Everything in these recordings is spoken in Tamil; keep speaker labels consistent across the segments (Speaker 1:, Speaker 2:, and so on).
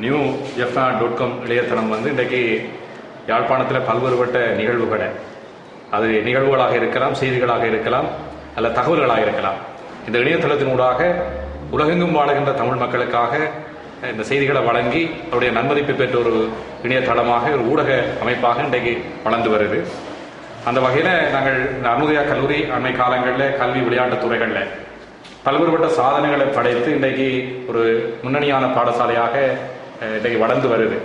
Speaker 1: நியூ எஃப்னா டாட் காம் இணையதளம் வந்து இன்றைக்கு யாழ்ப்பாணத்தில் பல்வேறுபட்ட நிகழ்வுகளை அது நிகழ்வுகளாக இருக்கலாம் செய்திகளாக இருக்கலாம் அல்ல தகவல்களாக இருக்கலாம். இந்த இணையதளத்தினூடாக உலகெங்கும் வாழுகின்ற தமிழ் மக்களுக்காக இந்த செய்திகளை வழங்கி அவருடைய நன்மதிப்பு பெற்ற ஒரு இணையதளமாக ஒரு ஊடக அமைப்பாக இன்றைக்கு வளர்ந்து வருது. அந்த வகையில் நாங்கள் இந்த அனுதயா கல்லூரி அண்மை காலங்களில் கல்வி விளையாட்டு துறைகளில் பல்வேறுபட்ட சாதனைகளை படைத்து இன்றைக்கு ஒரு முன்னணியான பாடசாலையாக இன்றைக்கு வளர்ந்து வருது.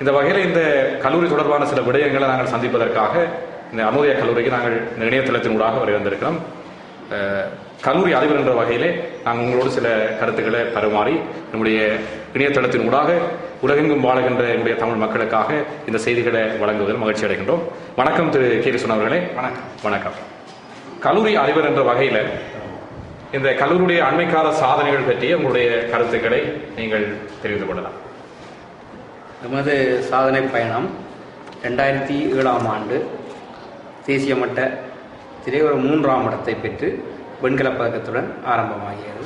Speaker 1: இந்த வகையில் இந்த கல்லூரி தொடர்பான சில விடயங்களை நாங்கள் சந்திப்பதற்காக இந்த அனுதய கல்லூரிக்கு நாங்கள் இந்த இணையதளத்தினூடாக வரை வந்திருக்கிறோம் கல்லூரி அதிபர் என்ற வகையிலே நாங்கள் உங்களோடு சில கருத்துக்களை பரிமாறி நம்முடைய இணையதளத்தினூடாக உலகெங்கும் வாழுகின்ற என்னுடைய தமிழ் மக்களுக்காக இந்த செய்திகளை வழங்குவதில் மகிழ்ச்சி அடைகின்றோம். வணக்கம் திரு கீரிசன் அவர்களே. வணக்கம். வணக்கம். கல்லூரி அதிபர் என்ற வகையில் இந்த கல்லூரியுடைய அண்மைக்கால சாதனைகள் பற்றிய உங்களுடைய கருத்துக்களை நீங்கள் தெரிந்து கொள்ளலாம்.
Speaker 2: எமது சாதனை பயணம் ரெண்டாயிரத்தி ஏழாம் ஆண்டு. தேசிய மட்ட ஒரு மூன்றாம் இடத்தை பெற்று வெண்கலப் பதக்கத்துடன் ஆரம்பமாகியது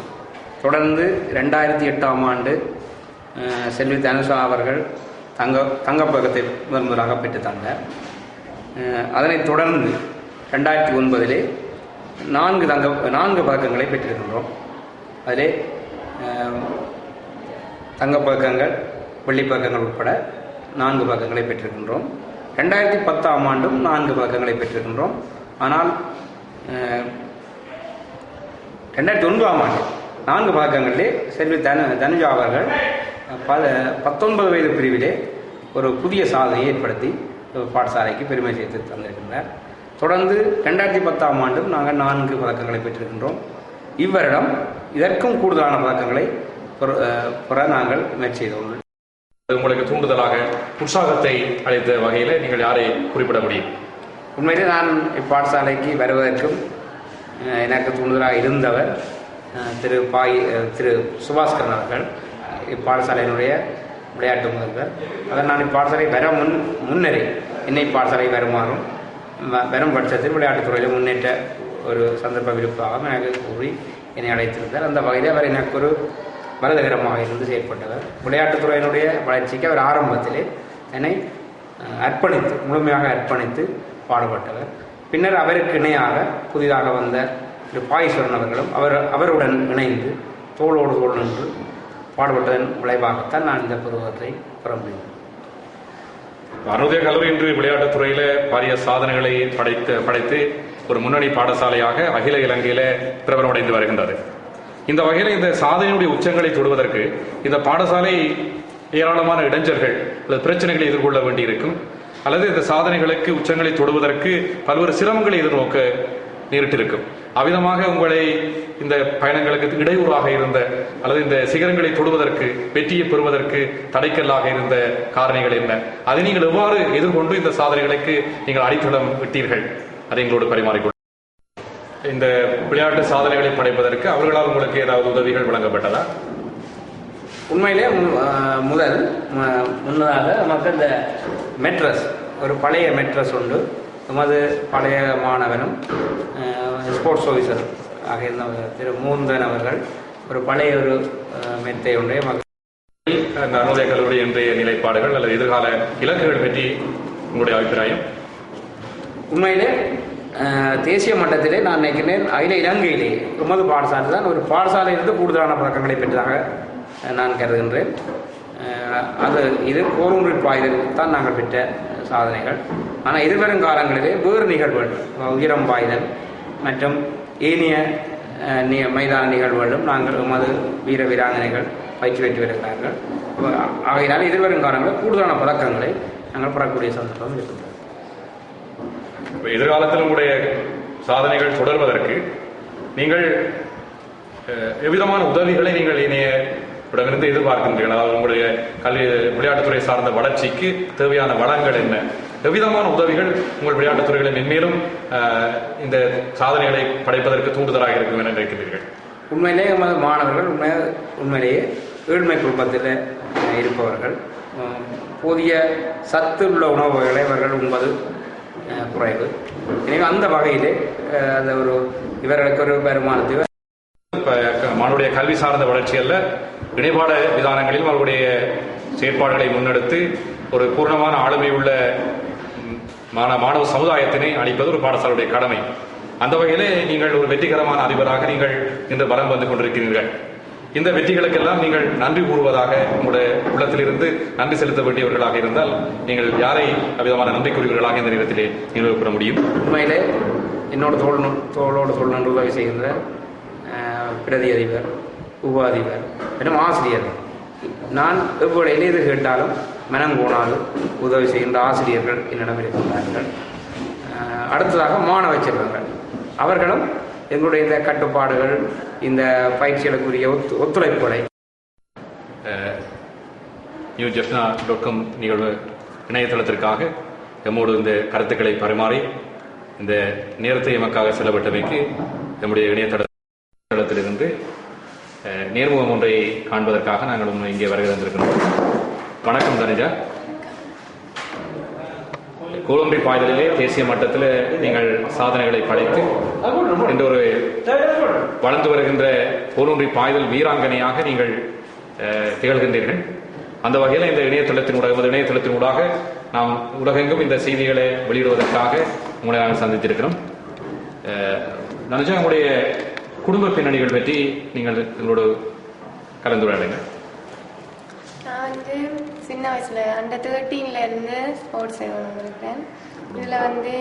Speaker 2: தொடர்ந்து ரெண்டாயிரத்தி எட்டாம் ஆண்டு செல்வி தனுஷா அவர்கள் தங்க தங்கப்பதக்கத்தை முதன் முதலாக பெற்று தந்தார். அதனைத் தொடர்ந்து ரெண்டாயிரத்தி ஒன்பதிலே நான்கு தங்க நான்கு பதக்கங்களை பெற்றிருக்கின்றோம். அதிலே தங்கப்பதக்கங்கள் வெள்ளி பக்கங்கள் உட்பட நான்கு பதக்கங்களை பெற்றிருக்கின்றோம். ரெண்டாயிரத்தி பத்தாம் ஆண்டும் நான்கு பதக்கங்களை பெற்றிருக்கின்றோம். ஆனால் ரெண்டாயிரத்தி ஒன்பதாம் ஆண்டு நான்கு பதக்கங்களிலே செல்வி தனு தனுஜா அவர்கள் பல பத்தொன்பது வயது பிரிவிலே ஒரு புதிய சாதனையை ஏற்படுத்தி பாடசாலைக்கு பெருமை சேர்த்து தந்திருக்கின்றார். தொடர்ந்து ரெண்டாயிரத்தி பத்தாம் ஆண்டும் நாங்கள் நான்கு பதக்கங்களை பெற்றிருக்கின்றோம். இவ்வருடம் இதற்கும் கூடுதலான பதக்கங்களை பெற- நாங்கள் முயற்சி செய்துள்ளோம்.
Speaker 1: உங்களுக்கு தூண்டுதலாக உற்சாகத்தை அளித்த வகையில் நீங்கள் யாரை குறிப்பிட முடியும்?
Speaker 2: உண்மையிலே நான் இப்பாடசாலைக்கு வருவதற்கும் எனக்கு தூண்டுதலாக இருந்தவர் திரு பாய் திரு சுபாஸ்கரன் அவர்கள் இப்பாடசாலையினுடைய விளையாட்டு முதல்வர். அதன் நான் இப்பாடசாலை வர முன் முன்னரே என்னை பாடசாலை வருமாறும் வ- வரும் பட்சத்தில் விளையாட்டுத்துறையில் முன்னேற்ற ஒரு சந்தர்ப்பம் இருப்பதாக எனக்கு கூறி என்னை அழைத்திருந்தார். அந்த வகையில் அவர் எனக்கு ஒரு வரதகரமாக இருந்து செயற்பட்டவர். விளையாட்டுத்துறையினுடைய வளர்ச்சிக்கு அவர் ஆரம்பத்திலே என்னை அர்ப்பணித்து முழுமையாக அர்ப்பணித்து பாடுபட்டவர். பின்னர் அவருக்கு இணையாக புதிதாக வந்த திரு பாயீஸ்வரன் அவர்களும் அவர் அவருடன் இணைந்து தோளோடு தோல் நின்று பாடுபட்டதன் விளைவாகத்தான் நான் இந்த பருவத்தை பெற முடியும்
Speaker 1: அனுதய கல்லூரி இன்று விளையாட்டுத் துறையில பாரிய சாதனைகளை படைத்து படைத்து ஒரு முன்னணி பாடசாலையாக அகில இலங்கையில பிரபலமடைந்து வருகின்றது. இந்த வகையில் இந்த சாதனையுடைய உச்சங்களை தொடுவதற்கு இந்த பாடசாலை ஏராளமான இடைஞ்சல்கள் அல்லது பிரச்சனைகளை எதிர்கொள்ள வேண்டியிருக்கும். அல்லது இந்த சாதனைகளுக்கு உச்சங்களை தொடுவதற்கு பல்வேறு சிரமங்களை எதிர்நோக்க நேரிட்டிருக்கும். அவ்விதமாக உங்களை இந்த பயணங்களுக்கு இடையூறாக இருந்த அல்லது இந்த சிகரங்களை தொடுவதற்கு வெற்றியை பெறுவதற்கு தடைக்கல்லாக இருந்த காரணிகள் என்ன? அதை நீங்கள் எவ்வாறு எதிர்கொண்டு இந்த சாதனைகளுக்கு நீங்கள் அடித்தளம் விட்டீர்கள் அதை எங்களோடு பரிமாறிக்கொள்ள இந்த விளையாட்டு சாதனைகளை படைப்பதற்கு அவர்களால் உங்களுக்கு ஏதாவது உதவிகள் வழங்கப்பட்டதா?
Speaker 2: உண்மையிலே முதல் முன்னதாக நமக்கு இந்த மெட்ரஸ் ஒரு பழைய மெட்ரஸ் உண்டு. நமது பழைய மாணவனும் ஸ்போர்ட்ஸ் ஆஃபீஸர் ஆக இருந்த திரு மூந்தன் அவர்கள் ஒரு பழைய ஒரு மெத்தை ஒன்றை மக்கள்
Speaker 1: அந்த அனுதய கல்லூரி இன்றைய நிலைப்பாடுகள் அல்லது எதிர்கால இலக்குகள் பற்றி உங்களுடைய அபிப்பிராயம்?
Speaker 2: உண்மையிலே தேசிய மட்டத்திலே நான் நினைக்கிறேன் அகில இலங்கையிலே உமது பாடசாலை தான் ஒரு பாடசாலையிலிருந்து கூடுதலான பழக்கங்களை பெற்றதாக நான் கருதுகின்றேன். அது இது கோரூரில் பாய்தல் தான் நாங்கள் பெற்ற சாதனைகள். ஆனால் எதிர்வரும் காலங்களிலே வேறு நிகழ்வுகள் உயிரம் பாய்தல் மற்றும் ஏனைய நி- மைதான நிகழ்வுகளும் நாங்கள் உமது வீர வீராங்கனைகள் பயிற்சி பெற்று வருகிறார்கள். ஆகையினால் எதிர்வரும் காலங்களில் கூடுதலான பதக்கங்களை நாங்கள் பெறக்கூடிய சந்தர்ப்பம்
Speaker 1: இருக்கிறது எதிர்காலத்தில் உங்களுடைய சாதனைகள் தொடர்வதற்கு நீங்கள் எவ்விதமான உதவிகளை நீங்கள் இணைய இடமிருந்து எதிர்பார்க்கின்றீர்கள்? அதாவது உங்களுடைய கல்வி விளையாட்டுத்துறை சார்ந்த வளர்ச்சிக்கு தேவையான வளங்கள் என்ன? எவ்விதமான உதவிகள் உங்கள் விளையாட்டுத்துறைகளை மென்மேலும் இந்த சாதனைகளை படைப்பதற்கு தூண்டுதலாக இருக்கும் என நினைக்கிறீர்கள்?
Speaker 2: உண்மையிலே நமது மாணவர்கள் உண்மை உண்மையிலேயே ஏழ்மை குடும்பத்தில் இருப்பவர்கள். போதிய சத்து உள்ள உணவு அவர்கள் உண்பது. குறைவு. எனவே அந்த வகையிலே அந்த ஒரு இவர்களுக்கு ஒரு வருமானத்தை
Speaker 1: மாணவருடைய கல்வி சார்ந்த வளர்ச்சியல்ல இடைப்பாட விதானங்களில் அவருடைய செயற்பாடுகளை முன்னெடுத்து ஒரு பூர்ணமான ஆளுமை உள்ள மாணவ சமுதாயத்தினை அளிப்பது ஒரு பாடசாலையுடைய கடமை. அந்த வகையிலே நீங்கள் ஒரு வெற்றிகரமான அதிபராக நீங்கள் இன்று வரம் வந்து கொண்டிருக்கிறீர்கள். இந்த வெற்றிகளுக்கெல்லாம் நீங்கள் நன்றி கூறுவதாக உங்களுடைய உள்ளத்திலிருந்து நன்றி செலுத்த வேண்டியவர்களாக இருந்தால் நீங்கள் யாரை விதமான நன்றி கூறுவீர்களாக இந்த நேரத்திலே நீங்கள் கூற முடியும்?
Speaker 2: உண்மையிலே என்னோட தோல் நு- தோளோடு தோல் நன்று உதவி செய்கின்ற பிரதி அதிபர் உபாதிபர் மற்றும் ஆசிரியர். நான் எவ்வளவு எது கேட்டாலும் மனம் கோணாது உதவி செய்கின்ற ஆசிரியர்கள் என்னிடம் இருக்கின்றார்கள். அடுத்ததாக மாணவ செல்வங்கள். அவர்களும் எங்களுடைய இந்த கட்டுப்பாடுகள் இந்த பயிற்சிகளுக்குரிய ஒத்து ஒத்துழைப்புகளை.
Speaker 1: நியூ ஜெஃப்னா டாட் காம் நிகழ்வு இணையதளத்திற்காக எம்மோடு இந்த கருத்துக்களை பரிமாறி இந்த நேரத்தை எமக்காக செலவிட்டமைக்கு நம்முடைய இணையதளத்திலிருந்து நேர்முகம் ஒன்றை காண்பதற்காக நாங்கள் இங்கே வருகை தந்திருக்கிறோம். வணக்கம் தனுஜா. கோலம்பி பாய்தலிலே தேசிய மட்டத்தில் நீங்கள் சாதனைகளை படைத்து இன்று ஒரு வளர்ந்து வருகின்ற கோலம்பி பாய்தல் வீராங்கனையாக நீங்கள் திகழ்கின்றீர்கள். அந்த வகையில் இந்த இணையதளத்தின் ஊடாக இந்த இணையதளத்தினூடாக நாம் உலகெங்கும் இந்த செய்திகளை வெளியிடுவதற்காக உங்களை நாங்கள் சந்தித்திருக்கிறோம். அஹ், உங்களுடைய குடும்ப பின்னணிகள் பற்றி நீங்கள் எங்களோடு
Speaker 3: கலந்துரையாடுங்கள். வந்து சின்ன வயசில் அண்டர் தேர்ட்டீனில் இருந்து ஸ்போர்ட்ஸ் இருக்கேன் இதில் வந்து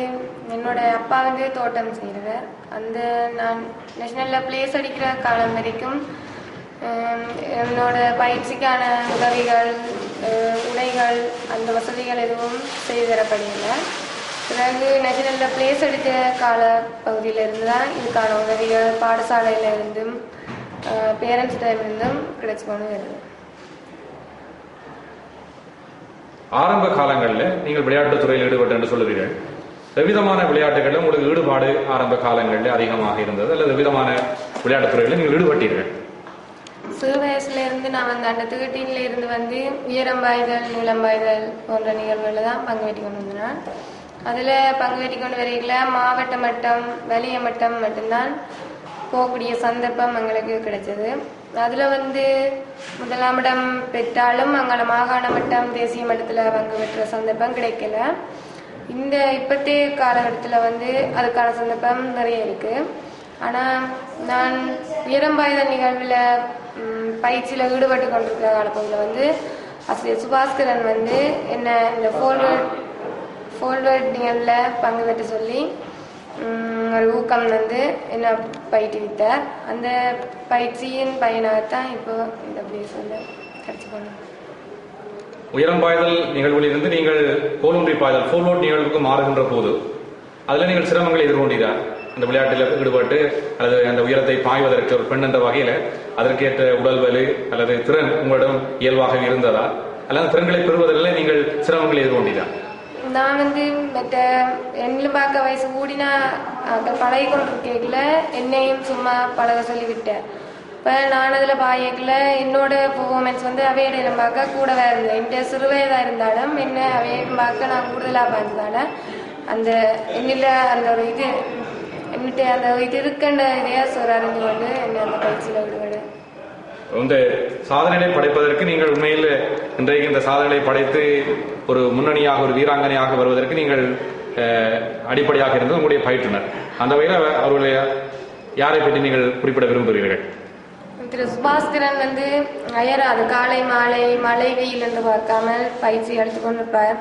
Speaker 3: என்னோட அப்பா வந்து தோட்டம் செய்கிறவர் அந்த நான் நேஷனலில் பிளேஸ் அடிக்கிற காலம் வரைக்கும் என்னோட பயிற்சிக்கான உதவிகள் உடைகள் அந்த வசதிகள் எதுவும் செய்து தரப்படவில்லை. பிறகு நேஷனலில் பிளேஸ் அடித்த கால பகுதியிலிருந்து தான் இதுக்கான உதவிகள் பாடசாலையில இருந்தும் பேரண்ட்ஸ்கிட்ட இருந்தும் கிடைச்சு கொண்டு வருது.
Speaker 1: ஆரம்ப காலங்களில் நீங்கள் விளையாட்டுத் துறையில் ஈடுபட்டு என்று சொல்லுவீர்கள் எவ்விதமான விளையாட்டுகளில் உங்களுக்கு ஈடுபாடு ஆரம்ப காலங்களில் அதிகமாக இருந்தது. அல்லது எவ்விதமான விளையாட்டுத் துறையில் நீங்கள் ஈடுபட்டீர்கள்.
Speaker 3: சிறு வயசுல இருந்து நான் வந்து அந்த தேர்ட்டீன்ல இருந்து வந்து உயரம்பாய்தல் நீளம்பாய்தல் போன்ற நிகழ்வுகளில் தான் பங்கு வெட்டி கொண்டு வந்தேன். அதில் பங்கு வெட்டி கொண்டு வரையில மாவட்ட மட்டம் வலிய மட்டம் மட்டும்தான் போகக்கூடிய சந்தர்ப்பம் எங்களுக்கு கிடைச்சது. அதில் வந்து முதலாம் இடம் பெற்றாலும் அங்கே மாகாண மட்டம் தேசிய மட்டத்தில் பங்கு பெற்ற சந்தர்ப்பம் கிடைக்கல. இந்த இப்பத்தே காலகட்டத்தில் வந்து அதுக்கான சந்தர்ப்பம் நிறைய இருக்கு. ஆனால் நான் உயரம்பாயுத நிகழ்வில் பயிற்சியில் ஈடுபட்டு கொண்டிருக்கிற காலப்பகுதியில் வந்து ஆசிரியர் சுபாஸ்கரன் வந்து என்ன இந்த ஃபோல்வர்ட் ஃபோல்வர்ட் நிகழ்வில் பங்கு பெற்று சொல்லி ஒரு ஊக்கம் வந்து என்ன பயிற்றுவித்தார் அந்த பயிற்சியின் பயனாகத்தான் இப்போ இந்த பிளேஸில் கிடச்சி
Speaker 1: உயரம் பாய்தல் நிகழ்விலிருந்து நீங்கள் கோலூன்றி பாய்தல் ஃபோலோட் நிகழ்வுக்கு மாறுகின்ற போது அதில் நீங்கள் சிரமங்களை எதிர்கொண்டீரா அந்த விளையாட்டில் ஈடுபட்டு அல்லது அந்த உயரத்தை பாய்வதற்கு ஒரு பெண் என்ற வகையில் அதற்கேற்ற உடல் வலு அல்லது திறன் உங்களிடம் இயல்பாக இருந்ததா? அல்லது திறன்களை பெறுவதில் நீங்கள் சிரமங்களை எதிர்கொண்டீரா
Speaker 3: நான் வந்து மற்ற என்னிலும் பார்க்க வயசு கூடினா பழகி கொண்டிருக்கல என்னையும் சும்மா பழக சொல்லிவிட்டேன் இப்போ நான் அதில் பாயக்கில் என்னோட பெர்ஃபார்மன்ஸ் வந்து அவையிடம் பார்க்க கூடவே இருந்தேன் என் சிறுவயதாக இருந்தாலும் என்ன அவையிடம் பார்க்க நான் கூடுதலாக பார்த்ததால அந்த என்னில் அந்த ஒரு இது என்னிட்ட அந்த இது இருக்கின்ற இதையா சார் அறிந்து கொண்டு என்னை அந்த பயிற்சியில் விடுவேன்
Speaker 1: இந்த சாதனைகளை படைப்பதற்கு நீங்கள் உண்மையில் இன்றைக்கு இந்த சாதனைகளை படைத்து ஒரு முன்னணியாக ஒரு வீராங்கனையாக வருவதற்கு நீங்கள் அடிப்படையாக இருந்தது உங்களுடைய பயிற்றுனர். அந்த வகையில் அவர்- அவருடைய யாரை பற்றி நீங்கள் குறிப்பிட விரும்புகிறீர்கள்?
Speaker 3: திரு சுபாஸ்கரன் வந்து அயராது காலை மாலை மழை வெயில் என்று பார்க்காமல் பயிற்சி எடுத்து கொண்டிருப்பார்.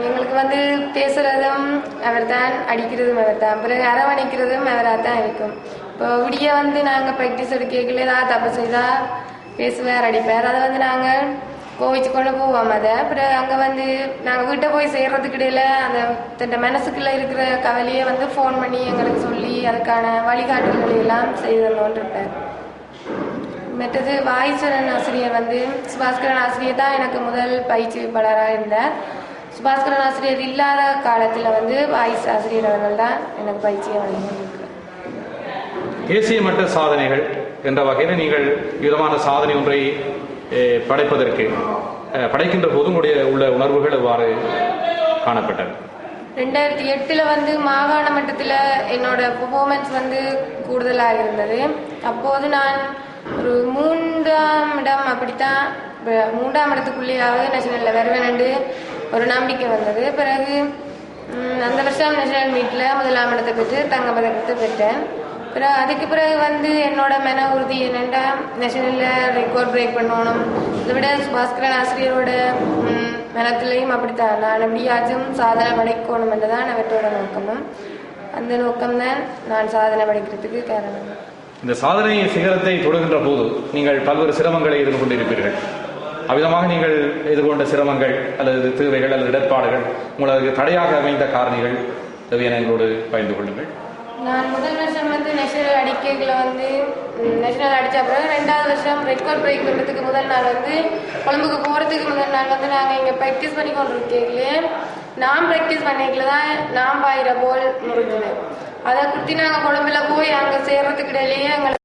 Speaker 3: எங்களுக்கு வந்து பேசுறதும் அவர்தான் அடிக்கிறதும் அவர்தான். பிறகு அரவணைக்கிறதும் அவராக தான் இருக்கும். இப்போ விடிய வந்து நாங்கள் ப்ராக்டிஸ் எடுக்கல ஏதாவது தப்பு செய்தால் பேசுவார் அடிப்பார். அதை வந்து நாங்கள் கோவிச்சு கொண்டு போவோம். அதை அப்புறம் அங்கே வந்து நாங்கள் வீட்டை போய் செய்கிறதுக்கு இடையில அந்த தன் மனசுக்குள்ள இருக்கிற கவலையை வந்து ஃபோன் பண்ணி எங்களுக்கு சொல்லி அதுக்கான வழிகாட்டுதல்களை எல்லாம் செய்து தந்தோன்னு மற்றது வாய்ச்சரன் ஆசிரியர் வந்து சுபாஸ்கரன் ஆசிரியர் தான் எனக்கு முதல் பயிற்சிப்பாளராக இருந்தார். சுபாஸ்கரன் ஆசிரியர் இல்லாத காலத்தில் வந்து வாய்ஸ் ஆசிரியர் அவர்கள் தான் எனக்கு பயிற்சியை வழங்கியிருக்கிறார்.
Speaker 1: தேசிய மட்ட சாதனைகள் என்ற வகையில் நீங்கள் விதமான சாதனை ஒன்றை படைப்பதற்கு படைக்கின்ற போது உங்களுடைய உள்ள உணர்வுகள் எவ்வாறு காணப்பட்டது.
Speaker 3: ரெண்டாயிரத்தி எட்டுல வந்து மாகாண மட்டத்தில் என்னோட பெர்ஃபார்மன்ஸ் வந்து கூடுதலாக இருந்தது. அப்போது நான் ஒரு மூன்றாம் இடம் அப்படித்தான் மூன்றாம் இடத்துக்குள்ளேயாவது நேஷனலில் வருவேனண்டு ஒரு நம்பிக்கை வந்தது. பிறகு அந்த வருஷம் நேஷனல் மீட்டில் முதலாம் இடத்தை பெற்று தங்க பதக்கத்தை பெற்றேன். பிறகு அதுக்கு பிறகு வந்து என்னோட மன உறுதி என்னென்னா நேஷனலில் ரெக்கார்ட் பிரேக் பண்ணணும் இதை விட பாஸ்கரன் ஆசிரியரோட ம், மனத்திலையும் அப்படித்தான். நான் எப்படியாச்சும் சாதனை படைக்கணும் என்றுதான் அவற்றோட நோக்கமும். அந்த நோக்கம்தான் நான் சாதனை படைக்கிறதுக்கு காரணம்.
Speaker 1: இந்த சாதனை சிகரத்தை தொடுகின்ற போது நீங்கள் பல்வேறு சிரமங்களை எதிர்கொண்டிருப்பீர்கள். அவ்விதமாக நீங்கள் எதிர்கொண்ட சிரமங்கள் அல்லது தேவைகள் அல்லது இடர்பாடுகள் உங்களுக்கு தடையாக அமைந்த காரணிகள் என எங்களோடு பகிர்ந்து கொள்ளுங்கள்.
Speaker 3: நான் முதல் வருஷம் வந்து நேஷனல் அடிக்கைகளை வந்து நேஷனல் அடித்த பிறகு ரெண்டாவது வருஷம் ரெக்கார்ட் பிரேக் பண்ணுறதுக்கு முதல் நாள் வந்து கொழம்புக்கு போகிறதுக்கு முதல் நாள் வந்து நாங்கள் இங்கே ப்ராக்டிஸ் பண்ணி கொண்டு இருக்கீங்களே நான் ப்ராக்டிஸ் பண்ணிக்கல தான் நான் பாயிற போல் முடிஞ்சது. அதை குத்தி நாங்கள் கொழம்புல போய் அங்கே சேர்றதுக்கு இடையிலேயே எங்களை